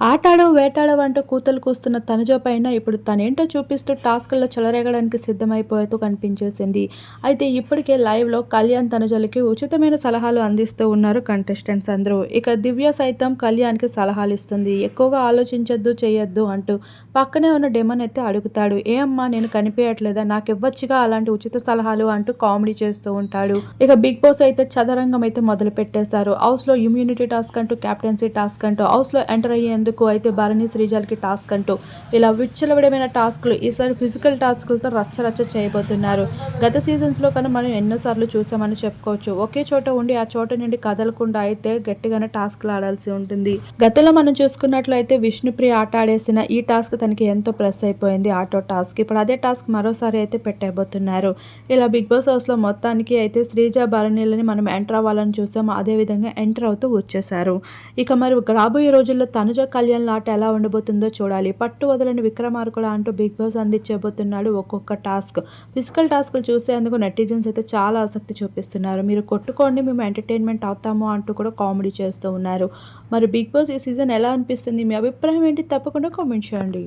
ఆటాడో వేటాడో అంటూ కూతలు కూస్తున్న తనుజ పైన ఇప్పుడు తనేంటో చూపిస్తూ టాస్క్లో చెలరేగడానికి సిద్ధమైపోతూ కనిపించేసింది. అయితే ఇప్పటికే లైవ్లో కళ్యాణ్ తనుజలకి ఉచితమైన సలహాలు అందిస్తూ ఉన్నారు కంటెస్టెంట్స్ అందరూ. ఇక దివ్య సైతం కళ్యాణ్కి సలహాలు ఇస్తుంది. ఎక్కువగా ఆలోచించొద్దు చేయొద్దు అంటూ పక్కనే ఉన్న డెమన్ అయితే అడుగుతాడు. ఏ అమ్మా నేను కనిపించట్లేదా నాకు ఇవ్వచ్చుగా అలాంటి ఉచిత సలహాలు అంటూ కామెడీ చేస్తూ ఉంటాడు. ఇక బిగ్ బాస్ అయితే చదరంగం అయితే మొదలు పెట్టేశారు హౌస్లో ఇమ్యూనిటీ టాస్క్ అంటూ క్యాప్టెన్సీ టాస్క్ అంటూ హౌస్లో ఎంటర్ అయ్యేందుకు ఎందుకు అయితే భరణి శ్రీజాలకి టాస్క్ అంటూ ఇలా విచ్చలవిడమైన టాస్క్లు ఈసారి ఫిజికల్ టాస్క్లతో రచ్చ రచ్చ చేయబోతున్నారు. గత సీజన్స్లో కన్నా మనం ఎన్నోసార్లు చూసామని చెప్పుకోవచ్చు. ఒకే చోట ఉండి ఆ చోట నుండి కదలకుండా అయితే గట్టిగానే టాస్క్లు ఆడాల్సి ఉంటుంది. గతంలో మనం చూసుకున్నట్లయితే విష్ణుప్రియ ఆట ఆడేసిన ఈ టాస్క్ తనకి ఎంతో ప్లస్ అయిపోయింది. Auto task. ఇప్పుడు అదే టాస్క్ మరోసారి అయితే పెట్టబోతున్నారు. ఇలా బిగ్ బాస్ హౌస్లో మొత్తానికి అయితే శ్రీజ భరణిలని మనం ఎంటర్ అవ్వాలని చూసాము. అదేవిధంగా ఎంటర్ అవుతూ వచ్చేసారు ఇక మరి రాబోయే రోజుల్లో తనుజ కళ్యాణ్ ఆట ఎలా ఉండబోతుందో చూడాలి. పట్టు వదలని విక్రమార్కుడు అంటూ బిగ్ బాస్ అందించబోతున్నాడు ఒక్కొక్క టాస్క్. ఫిజికల్ టాస్క్లు చూసేందుకు నెటిజన్స్ అయితే చాలా ఆసక్తి చూపిస్తున్నారు. మీరు కొట్టుకోండి మేము ఎంటర్టైన్మెంట్ అవుతాము అంటూ కూడా కామెడీ చేస్తూ ఉన్నారు. మరి బిగ్ బాస్ ఈ సీజన్ ఎలా అనిపిస్తుంది? మీ అభిప్రాయం ఏంటి? తప్పకుండా కామెంట్ చేయండి.